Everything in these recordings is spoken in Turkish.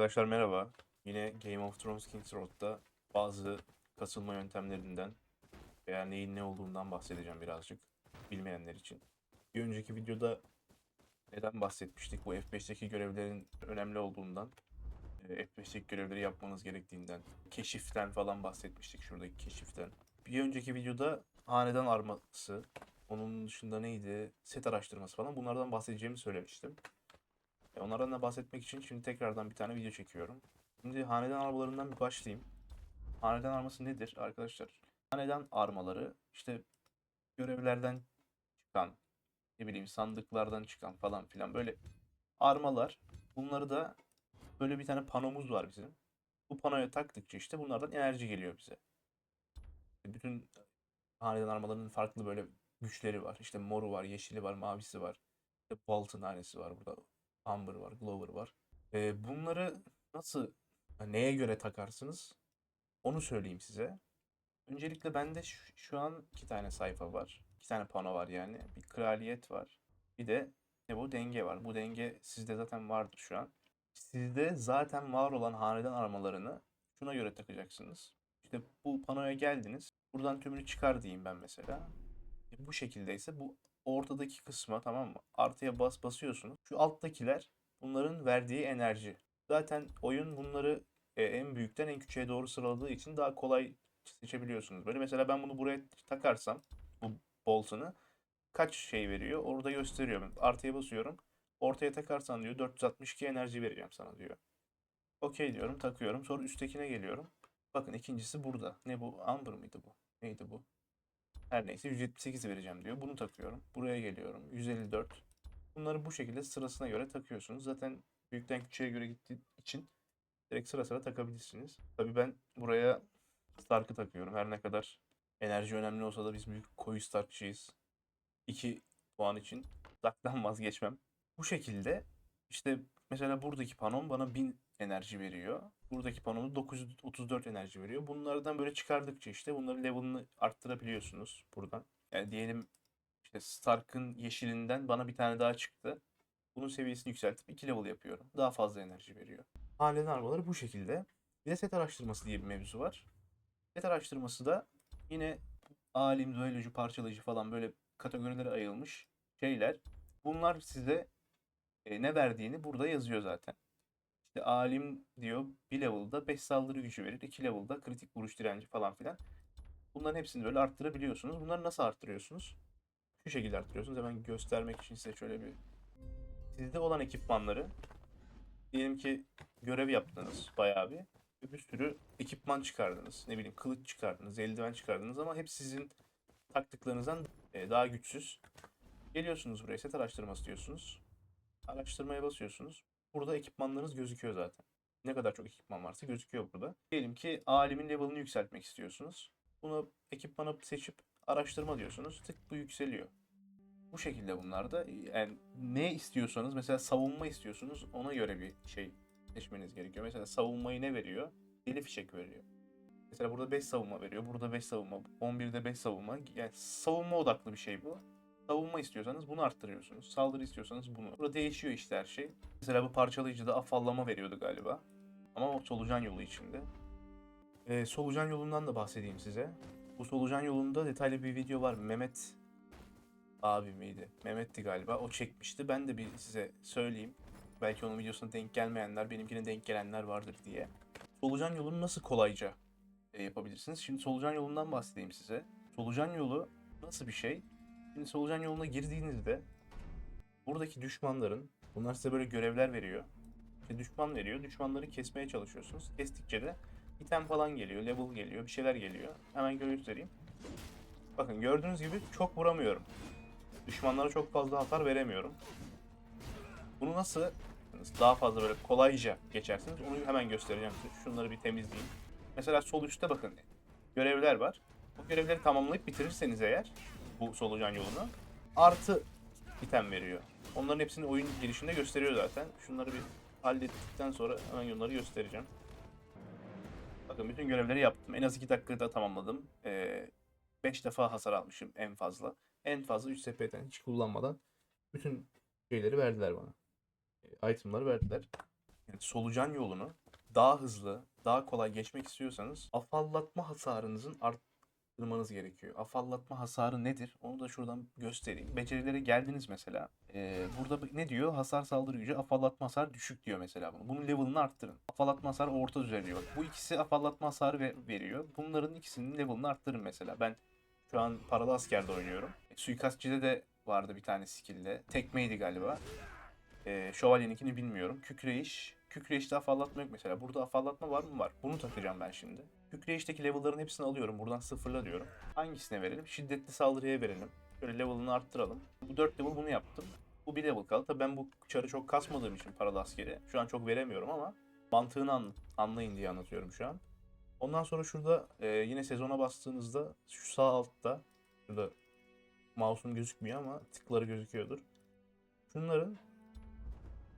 Arkadaşlar merhaba. Yine Game of Thrones King's Road'da bazı kasılma yöntemlerinden veya neyin ne olduğundan bahsedeceğim birazcık bilmeyenler için. Bir önceki videoda neden bahsetmiştik? Bu F5'teki görevlerin önemli olduğundan, e, F5'teki görevleri yapmanız gerektiğinden, keşiften falan bahsetmiştik şuradaki keşiften. Bir önceki videoda hanedan arması, onun dışında neydi? Set araştırması falan bunlardan bahsedeceğimi söylemiştim. E, Onlardan da bahsetmek için şimdi tekrardan bir tane video çekiyorum. Şimdi hanedan armalarından bir başlayayım. Hanedan arması nedir arkadaşlar? Hanedan armaları işte görevlerden çıkan, ne bileyim sandıklardan çıkan falan filan böyle armalar. Bunları da böyle bir tane panomuz var bizim. Bu panoya taktıkça işte bunlardan enerji geliyor bize. Bütün hanedan armalarının farklı böyle güçleri var. İşte moru var, yeşili var, mavisi var. İşte Bolt'un tanesi var burada. Amber var, Glover var. Ee, bunları nasıl, neye göre takarsınız? Onu söyleyeyim size. Öncelikle bende şu, şu an iki tane sayfa var. İki tane pano var yani. Bir kraliyet var. Bir de ne bu denge var. Bu denge sizde zaten vardır şu an. Sizde zaten var olan hanedan armalarını şuna göre takacaksınız. İşte bu panoya geldiniz. Buradan tümünü çıkar diyeyim ben mesela. E, Bu şekildeyse bu ortadaki kısma tamam mı? Artıya bas basıyorsunuz. Şu alttakiler bunların verdiği enerji. Zaten oyun bunları e, en büyükten en küçüğe doğru sıraladığı için daha kolay seçebiliyorsunuz. Böyle mesela ben bunu buraya takarsam bu boltunu kaç şey veriyor? Orada gösteriyor. Artıya basıyorum. Ortaya takarsan diyor 462 enerji vereceğim sana diyor. Okey diyorum takıyorum. Sonra üsttekine geliyorum. Bakın ikincisi burada. Ne bu? Amber mıydı bu? Neydi bu? Her neyse 178 vereceğim diyor. Bunu takıyorum. Buraya geliyorum. 154. Bunları bu şekilde sırasına göre takıyorsunuz. Zaten büyükten küçüğe göre gittiği için direkt sıra sıra takabilirsiniz. Tabii ben buraya Stark'ı takıyorum. Her ne kadar enerji önemli olsa da biz büyük koyu Stark'çıyız. 2 puan için Stark'tan vazgeçmem. Bu şekilde işte mesela buradaki panom bana 1000 enerji veriyor. Buradaki panomu 934 enerji veriyor. Bunlardan böyle çıkardıkça işte bunların level'ını arttırabiliyorsunuz buradan. Yani diyelim işte Stark'ın yeşilinden bana bir tane daha çıktı. Bunun seviyesini yükseltip 2 level yapıyorum. Daha fazla enerji veriyor. Halen armaları bu şekilde. Bir de set araştırması diye bir mevzu var. Set araştırması da yine alim, düellocu, parçalayıcı falan böyle kategorilere ayrılmış şeyler. Bunlar size e, ne verdiğini burada yazıyor zaten. İşte alim diyor bir level'da 5 saldırı gücü verir. 2 level'da kritik vuruş direnci falan filan. Bunların hepsini böyle arttırabiliyorsunuz. Bunları nasıl arttırıyorsunuz? Şu şekilde arttırıyorsunuz. Hemen göstermek için size şöyle bir... Sizde olan ekipmanları diyelim ki görev yaptınız bayağı bir. Bir sürü ekipman çıkardınız. Ne bileyim kılıç çıkardınız, eldiven çıkardınız ama hep sizin taktıklarınızdan e, daha güçsüz. Geliyorsunuz buraya set araştırması diyorsunuz. Araştırmaya basıyorsunuz. Burada ekipmanlarınız gözüküyor zaten. Ne kadar çok ekipman varsa gözüküyor burada. Diyelim ki alimin level'ını yükseltmek istiyorsunuz. Bunu ekipmanı seçip araştırma diyorsunuz. Tık bu yükseliyor. Bu şekilde bunlar da yani ne istiyorsanız mesela savunma istiyorsunuz ona göre bir şey seçmeniz gerekiyor. Mesela savunmayı ne veriyor? Deli fişek veriyor. Mesela burada 5 savunma veriyor. Burada 5 savunma. 11'de 5 savunma. Yani savunma odaklı bir şey bu. Savunma istiyorsanız bunu arttırıyorsunuz. Saldırı istiyorsanız bunu. Burada değişiyor işte her şey. Mesela bu parçalayıcıda afallama veriyordu galiba. Ama o solucan yolu içinde. Ee, solucan yolundan da bahsedeyim size. Bu solucan yolunda detaylı bir video var. Mehmet abi miydi? Mehmet'ti galiba. O çekmişti. Ben de bir size söyleyeyim. Belki onun videosuna denk gelmeyenler, benimkine denk gelenler vardır diye. Solucan yolunu nasıl kolayca e, yapabilirsiniz? Şimdi solucan yolundan bahsedeyim size. Solucan yolu nasıl bir şey? Şimdi solucan yoluna girdiğinizde buradaki düşmanların, bunlar size böyle görevler veriyor. İşte düşman veriyor. Düşmanları kesmeye çalışıyorsunuz. Kestikçe de item falan geliyor, level geliyor, bir şeyler geliyor. Hemen göstereyim. Bakın gördüğünüz gibi çok vuramıyorum. Düşmanlara çok fazla hasar veremiyorum. Bunu nasıl daha fazla böyle kolayca geçersiniz onu hemen göstereceğim size. Şunları bir temizleyeyim. Mesela sol üstte bakın görevler var. Bu görevleri tamamlayıp bitirirseniz eğer bu solucan yolunu artı item veriyor. Onların hepsini oyun girişinde gösteriyor zaten. Şunları bir hallettikten sonra hemen onları göstereceğim. Bakın bütün görevleri yaptım. En az 2 dakikada tamamladım. 5 defa hasar almışım en fazla. En fazla 3 sepeten hiç kullanmadan bütün şeyleri verdiler bana. E, itemları verdiler. yani solucan yolunu daha hızlı, daha kolay geçmek istiyorsanız afallatma hasarınızın arttırmanız gerekiyor. Afallatma hasarı nedir? Onu da şuradan göstereyim. Becerilere geldiniz mesela. Ee, burada ne diyor? Hasar saldırı gücü, afallatma hasar düşük diyor mesela bunu. Bunun level'ını arttırın. Afallatma hasarı orta düzey diyor. Bu ikisi afallatma hasarı ve- veriyor. Bunların ikisinin level'ını arttırın mesela. Ben şu an paralı askerde oynuyorum. E, Suikastçıda de vardı bir tane skill'de. Tekmeydi galiba. E, Şövalyeninkini bilmiyorum. Kükreyiş. Kükreyişte afallatma yok mesela. Burada afallatma var mı? Var. Bunu takacağım ben şimdi. Kükreyişteki level'ların hepsini alıyorum. Buradan sıfırla diyorum. Hangisine verelim? Şiddetli saldırıya verelim. Şöyle level'ını arttıralım. Bu 4 level bunu yaptım. Bu 1 level kaldı. Tabii ben bu çarı çok kasmadığım için paralı askeri. Şu an çok veremiyorum ama mantığını an- anlayın diye anlatıyorum şu an. Ondan sonra şurada e, yine sezona bastığınızda şu sağ altta şurada mouse'um gözükmüyor ama tıkları gözüküyordur. Şunların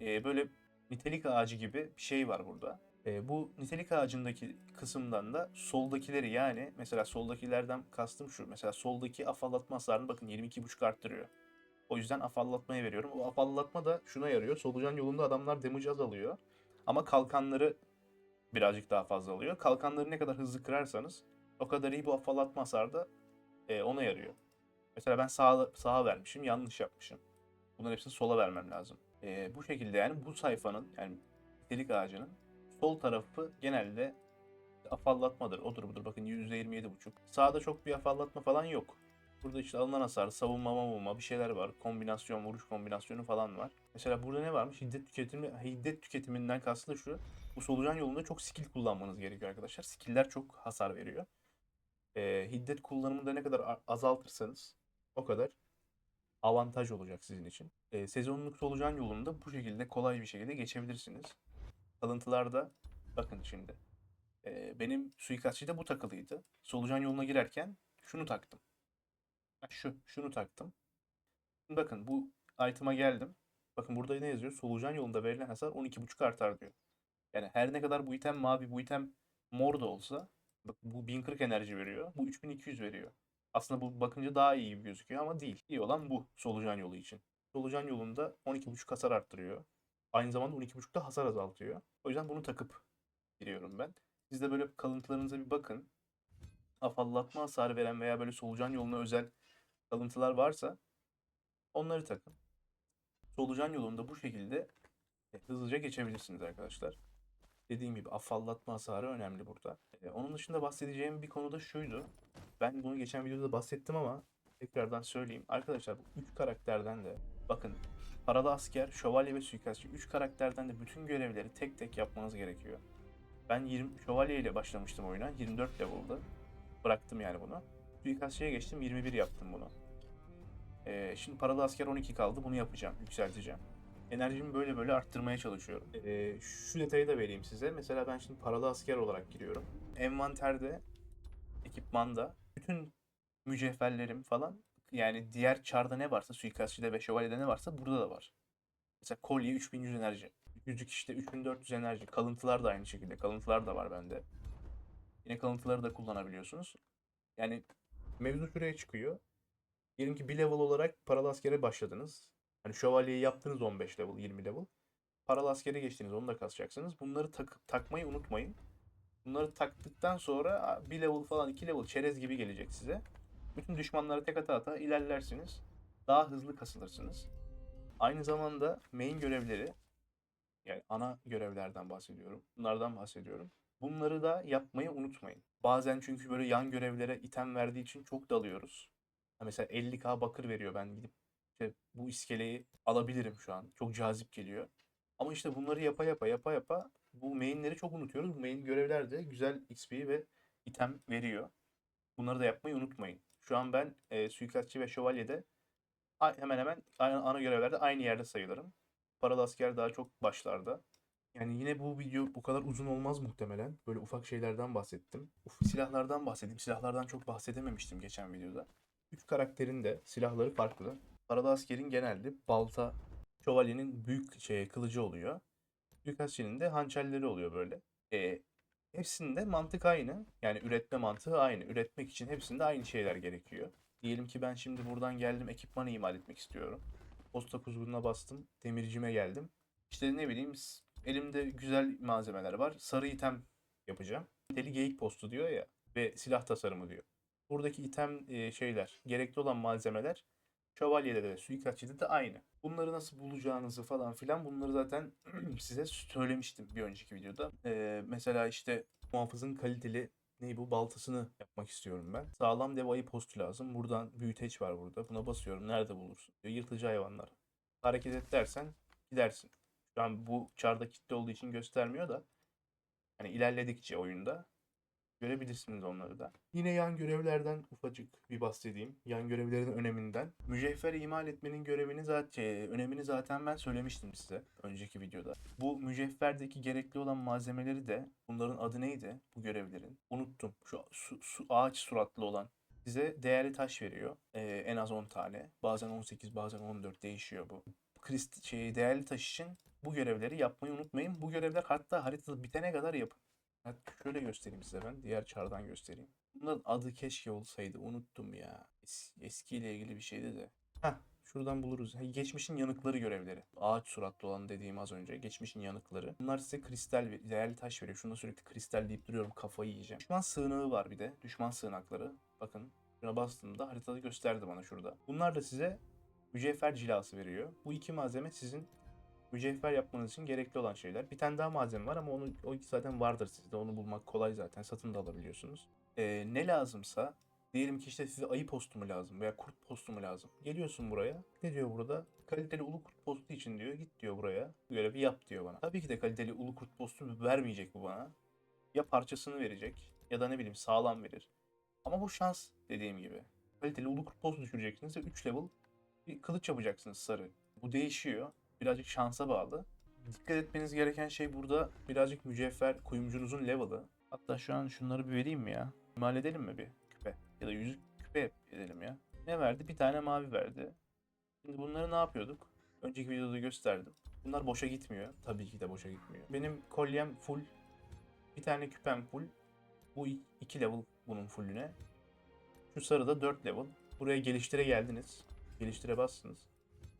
e, böyle nitelik ağacı gibi bir şey var burada. E, bu nitelik ağacındaki kısımdan da soldakileri yani mesela soldakilerden kastım şu. Mesela soldaki afallatma hasarını bakın 22.5 arttırıyor. O yüzden afallatmaya veriyorum. O afallatma da şuna yarıyor. Solucan yolunda adamlar damage az alıyor. Ama kalkanları birazcık daha fazla alıyor. Kalkanları ne kadar hızlı kırarsanız o kadar iyi bu afallatma hasarı da e, ona yarıyor. Mesela ben sağa, sağa vermişim, yanlış yapmışım. Bunların hepsini sola vermem lazım. E, bu şekilde yani bu sayfanın yani nitelik ağacının sol tarafı genelde afallatmadır. Odur budur. Bakın %27,5. Sağda çok bir afallatma falan yok. Burada işte alınan hasar, savunma, mavunma bir şeyler var. Kombinasyon, vuruş kombinasyonu falan var. Mesela burada ne varmış? Hiddet tüketimi, hiddet tüketiminden kastı da şu. Bu solucan yolunda çok skill kullanmanız gerekiyor arkadaşlar. Skill'ler çok hasar veriyor. Ee, hiddet kullanımında ne kadar azaltırsanız o kadar avantaj olacak sizin için. Ee, sezonluk solucan yolunda bu şekilde kolay bir şekilde geçebilirsiniz. Kalıntılarda bakın şimdi. Ee, benim suikastçıda bu takılıydı. Solucan yoluna girerken şunu taktım. Şu, şunu taktım. Bakın bu item'a geldim. Bakın burada ne yazıyor? Solucan yolunda verilen hasar 12.5 artar diyor. Yani her ne kadar bu item mavi, bu item mor da olsa bak bu 1040 enerji veriyor. Bu 3200 veriyor. Aslında bu bakınca daha iyi gibi gözüküyor ama değil. İyi olan bu solucan yolu için. Solucan yolunda 12.5 hasar arttırıyor. Aynı zamanda 12.5'da hasar azaltıyor. O yüzden bunu takıp giriyorum ben. Siz de böyle kalıntılarınıza bir bakın. Afallatma hasarı veren veya böyle solucan yoluna özel kalıntılar varsa onları takın. Solucan yolunda bu şekilde hızlıca geçebilirsiniz arkadaşlar. Dediğim gibi afallatma hasarı önemli burada. E, onun dışında bahsedeceğim bir konu da şuydu. Ben bunu geçen videoda bahsettim ama tekrardan söyleyeyim. Arkadaşlar bu 3 karakterden de bakın paralı asker, şövalye ve suikastçı 3 karakterden de bütün görevleri tek tek yapmanız gerekiyor. Ben 20 şövalye ile başlamıştım oyuna. 24 level'dı. Bıraktım yani bunu. Suikastçıya geçtim 21 yaptım bunu. Ee, şimdi paralı asker 12 kaldı. Bunu yapacağım. Yükselteceğim. Enerjimi böyle böyle arttırmaya çalışıyorum. Ee, şu detayı da vereyim size. Mesela ben şimdi paralı asker olarak giriyorum. Envanterde, ekipmanda bütün mücevherlerim falan yani diğer çarda ne varsa suikastçıda ve şövalyede ne varsa burada da var. Mesela kolye 3100 enerji. Yüzük işte 3400 enerji. Kalıntılar da aynı şekilde. Kalıntılar da var bende. Yine kalıntıları da kullanabiliyorsunuz. Yani mevzu şuraya çıkıyor. Diyelim ki bir level olarak paralı askere başladınız. Hani şövalyeyi yaptınız 15 level, 20 level. Paralı askere geçtiniz, onu da kasacaksınız. Bunları takıp takmayı unutmayın. Bunları taktıktan sonra bir level falan, iki level çerez gibi gelecek size. Bütün düşmanları tek ata ata ilerlersiniz. Daha hızlı kasılırsınız. Aynı zamanda main görevleri yani ana görevlerden bahsediyorum. Bunlardan bahsediyorum. Bunları da yapmayı unutmayın. Bazen çünkü böyle yan görevlere item verdiği için çok dalıyoruz. Mesela 50k bakır veriyor. Ben gidip işte bu iskeleyi alabilirim şu an. Çok cazip geliyor. Ama işte bunları yapa yapa yapa yapa bu mainleri çok unutuyoruz. Bu main görevler de güzel XP ve item veriyor. Bunları da yapmayı unutmayın. Şu an ben e, suikastçı ve şövalyede hemen hemen ana, ana görevlerde aynı yerde sayılırım. Paralı asker daha çok başlarda. Yani yine bu video bu kadar uzun olmaz muhtemelen. Böyle ufak şeylerden bahsettim. Uf, silahlardan bahsettim. Silahlardan çok bahsedememiştim geçen videoda. Üç karakterin de silahları farklı. Paralı askerin genelde balta, şövalyenin büyük şey, kılıcı oluyor. Suikastçının de hançerleri oluyor böyle. E, hepsinde mantık aynı. Yani üretme mantığı aynı. Üretmek için hepsinde aynı şeyler gerekiyor. Diyelim ki ben şimdi buradan geldim ekipmanı imal etmek istiyorum. Posta kuzgununa bastım. Demircime geldim. İşte ne bileyim Elimde güzel malzemeler var. Sarı item yapacağım. Deli geyik postu diyor ya ve silah tasarımı diyor. Buradaki item e, şeyler, gerekli olan malzemeler şövalyede de suikastçıda da aynı. Bunları nasıl bulacağınızı falan filan bunları zaten size söylemiştim bir önceki videoda. E, mesela işte muhafızın kaliteli ne bu baltasını yapmak istiyorum ben. Sağlam dev ayı postu lazım. Buradan büyüteç var burada. Buna basıyorum. Nerede bulursun? Diyor, yırtıcı hayvanlar. Hareket et dersen gidersin. Şu an bu çarda kitle olduğu için göstermiyor da hani ilerledikçe oyunda görebilirsiniz onları da. Yine yan görevlerden ufacık bir bahsedeyim. Yan görevlerin öneminden. Mücevher imal etmenin görevini zaten önemini zaten ben söylemiştim size önceki videoda. Bu mücevherdeki gerekli olan malzemeleri de bunların adı neydi bu görevlerin? Unuttum. Şu su, su- ağaç suratlı olan size değerli taş veriyor. Ee, en az 10 tane. Bazen 18, bazen 14 değişiyor bu. Krist şey, değerli taş için bu görevleri yapmayı unutmayın. Bu görevler hatta haritada bitene kadar yapın. Hatta şöyle göstereyim size ben. Diğer çardan göstereyim. Bunların adı keşke olsaydı. Unuttum ya. Es- eskiyle ilgili bir şeydi de. Heh, şuradan buluruz. Ha, Geçmişin yanıkları görevleri. Ağaç suratlı olan dediğim az önce. Geçmişin yanıkları. Bunlar size kristal, değerli taş veriyor. Şuna sürekli kristal deyip duruyorum. Kafayı yiyeceğim. Düşman sığınağı var bir de. Düşman sığınakları. Bakın. Şuna bastığımda haritada gösterdi bana şurada. Bunlar da size mücevher cilası veriyor. Bu iki malzeme sizin mücevher yapmanız için gerekli olan şeyler. Bir tane daha malzeme var ama onu o zaten vardır sizde. Onu bulmak kolay zaten. Satın da alabiliyorsunuz. Ee, ne lazımsa diyelim ki işte size ayı postu mu lazım veya kurt postu mu lazım. Geliyorsun buraya. Ne diyor burada? Kaliteli ulu kurt postu için diyor. Git diyor buraya. Bu Görevi yap diyor bana. Tabii ki de kaliteli ulu kurt postu vermeyecek bu bana. Ya parçasını verecek ya da ne bileyim sağlam verir. Ama bu şans dediğim gibi. Kaliteli ulu kurt postu düşüreceksiniz ve 3 level bir kılıç yapacaksınız sarı. Bu değişiyor birazcık şansa bağlı. Dikkat etmeniz gereken şey burada birazcık mücevher kuyumcunuzun level'ı. Hatta şu an şunları bir vereyim mi ya? İmal edelim mi bir küpe? Ya da yüzük küpe edelim ya. Ne verdi? Bir tane mavi verdi. Şimdi bunları ne yapıyorduk? Önceki videoda gösterdim. Bunlar boşa gitmiyor. Tabii ki de boşa gitmiyor. Benim kolyem full. Bir tane küpem full. Bu 2 level bunun fullüne. Şu sarı da 4 level. Buraya geliştire geldiniz. Geliştire bastınız.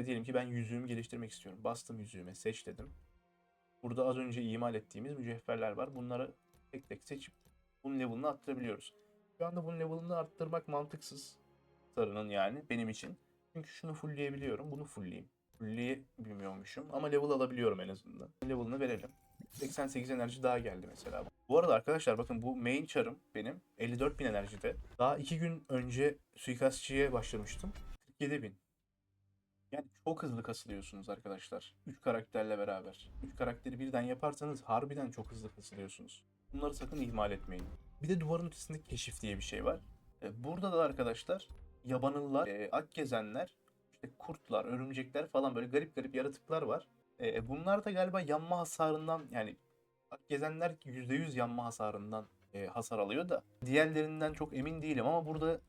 İşte diyelim ki ben yüzüğümü geliştirmek istiyorum. Bastım yüzüğüme seç dedim. Burada az önce imal ettiğimiz mücevherler var. Bunları tek tek seçip bunun level'ını arttırabiliyoruz. Şu anda bunun level'ını arttırmak mantıksız. Sarının yani benim için. Çünkü şunu fullleyebiliyorum. Bunu fullleyeyim. Fullleyebilmiyormuşum ama level alabiliyorum en azından. Level'ını verelim. 88 enerji daha geldi mesela. Bu arada arkadaşlar bakın bu main char'ım benim 54.000 enerjide. Daha 2 gün önce suikastçıya başlamıştım. 47.000. Çok hızlı kasılıyorsunuz arkadaşlar. 3 karakterle beraber. 3 karakteri birden yaparsanız harbiden çok hızlı kasılıyorsunuz. Bunları sakın ihmal etmeyin. Bir de duvarın ötesinde keşif diye bir şey var. E, Burada da arkadaşlar yabanıllar, e, akgezenler, işte kurtlar, örümcekler falan böyle garip garip yaratıklar var. E, bunlar da galiba yanma hasarından yani akgezenler %100 yanma hasarından hasar alıyor da diğerlerinden çok emin değilim ama burada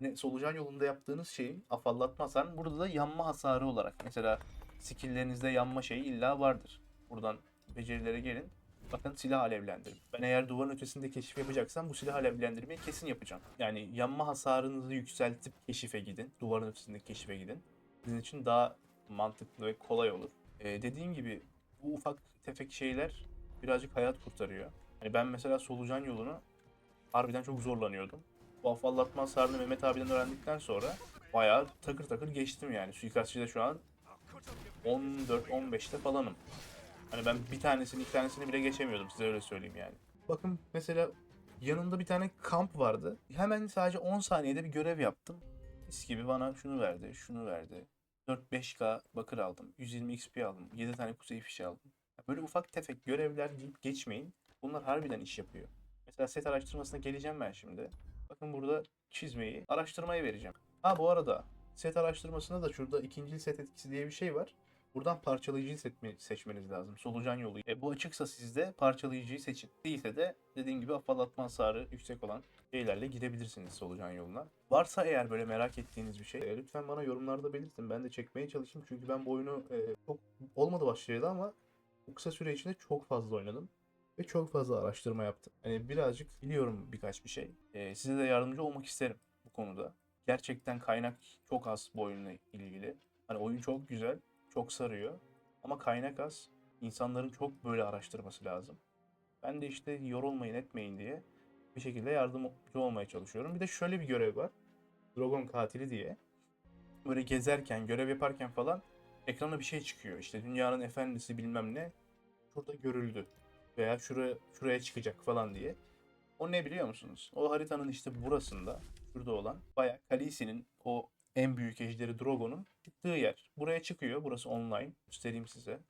hani solucan yolunda yaptığınız şeyin afallatma burada da yanma hasarı olarak. Mesela skill'lerinizde yanma şeyi illa vardır. Buradan becerilere gelin. Bakın silah alevlendirin. Ben eğer duvarın ötesinde keşif yapacaksam bu silah alevlendirmeyi kesin yapacağım. Yani yanma hasarınızı yükseltip keşife gidin. Duvarın ötesindeki keşife gidin. Sizin için daha mantıklı ve kolay olur. Ee, dediğim gibi bu ufak tefek şeyler birazcık hayat kurtarıyor. Hani ben mesela solucan yolunu harbiden çok zorlanıyordum. Bu afallatma hasarını Mehmet abiden öğrendikten sonra bayağı takır takır geçtim yani. Suikastçıda şu an 14-15'te falanım. Hani ben bir tanesini iki tanesini bile geçemiyordum size öyle söyleyeyim yani. Bakın mesela yanında bir tane kamp vardı. Hemen sadece 10 saniyede bir görev yaptım. Mis gibi bana şunu verdi, şunu verdi. 4-5k bakır aldım. 120 XP aldım. 7 tane kuzey fişi aldım. Böyle ufak tefek görevler deyip geçmeyin. Bunlar harbiden iş yapıyor. Mesela set araştırmasına geleceğim ben şimdi. Bakın burada çizmeyi, araştırmayı vereceğim. Ha bu arada set araştırmasında da şurada ikinci set etkisi diye bir şey var. Buradan parçalayıcıyı seçme- seçmeniz lazım. Solucan yolu. E, bu açıksa sizde parçalayıcıyı seçin. Değilse de dediğim gibi afallatma hasarı yüksek olan şeylerle gidebilirsiniz solucan yoluna. Varsa eğer böyle merak ettiğiniz bir şey e, lütfen bana yorumlarda belirtin. Ben de çekmeye çalışayım. Çünkü ben bu oyunu e, çok olmadı başlayalı ama bu kısa süre içinde çok fazla oynadım. Ve çok fazla araştırma yaptım. Hani birazcık biliyorum birkaç bir şey. E, size de yardımcı olmak isterim bu konuda. Gerçekten kaynak çok az bu oyunla ilgili. Hani oyun çok güzel, çok sarıyor. Ama kaynak az. İnsanların çok böyle araştırması lazım. Ben de işte yorulmayın etmeyin diye bir şekilde yardımcı olmaya çalışıyorum. Bir de şöyle bir görev var. Dragon katili diye. Böyle gezerken, görev yaparken falan ekrana bir şey çıkıyor. İşte dünyanın efendisi bilmem ne şurada görüldü veya şuraya şuraya çıkacak falan diye. O ne biliyor musunuz? O haritanın işte burasında, şurada olan bayağı Khaleesi'nin o en büyük ejderi Drogo'nun çıktığı yer. Buraya çıkıyor. Burası online. Göstereyim size.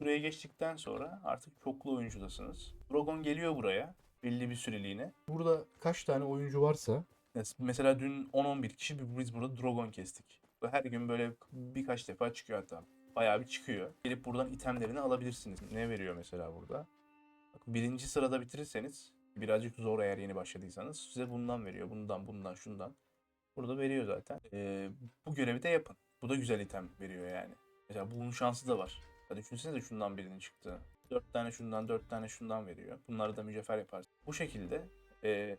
Buraya geçtikten sonra artık çoklu oyuncudasınız. Drogon geliyor buraya belli bir süreliğine. Burada kaç tane oyuncu varsa mesela dün 10-11 kişi biz burada Drogon kestik. Her gün böyle birkaç defa çıkıyor hatta. Bayağı bir çıkıyor. Gelip buradan itemlerini alabilirsiniz. Ne veriyor mesela burada? Birinci sırada bitirirseniz birazcık zor eğer yeni başladıysanız size bundan veriyor. Bundan, bundan, şundan. Burada veriyor zaten. Ee, bu görevi de yapın. Bu da güzel item veriyor yani. Mesela bunun şansı da var. Ya düşünsenize şundan birinin çıktığını. 4 tane şundan, 4 tane şundan veriyor. Bunları da mücevher yaparsın. Bu şekilde e,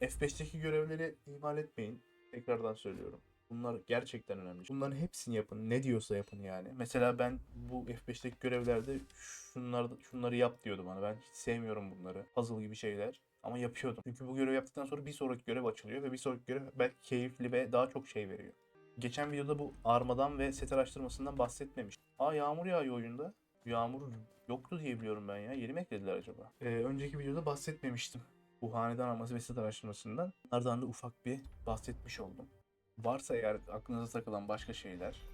F5'teki görevleri ihmal etmeyin. Tekrardan söylüyorum. Bunlar gerçekten önemli. Bunların hepsini yapın. Ne diyorsa yapın yani. Mesela ben bu F5'teki görevlerde şunları, şunları yap diyordu bana. Ben hiç sevmiyorum bunları. Puzzle gibi şeyler. Ama yapıyordum. Çünkü bu görevi yaptıktan sonra bir sonraki görev açılıyor ve bir sonraki görev belki keyifli ve daha çok şey veriyor. Geçen videoda bu armadan ve set araştırmasından bahsetmemiş. Aa yağmur yağıyor oyunda. Yağmur yoktu diye biliyorum ben ya. Yeni mi eklediler acaba? Ee, önceki videoda bahsetmemiştim. Bu hanedan arması ve set araştırmasından. Ardından da ufak bir bahsetmiş oldum. Varsa eğer aklınıza takılan başka şeyler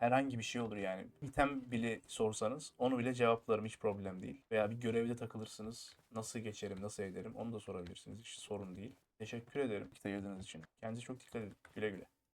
herhangi bir şey olur yani. İtem bile sorsanız onu bile cevaplarım hiç problem değil. Veya bir görevde takılırsınız. Nasıl geçerim, nasıl ederim onu da sorabilirsiniz. Hiç sorun değil. Teşekkür ederim ayırdığınız için. Kendinize çok dikkat edin. Güle güle.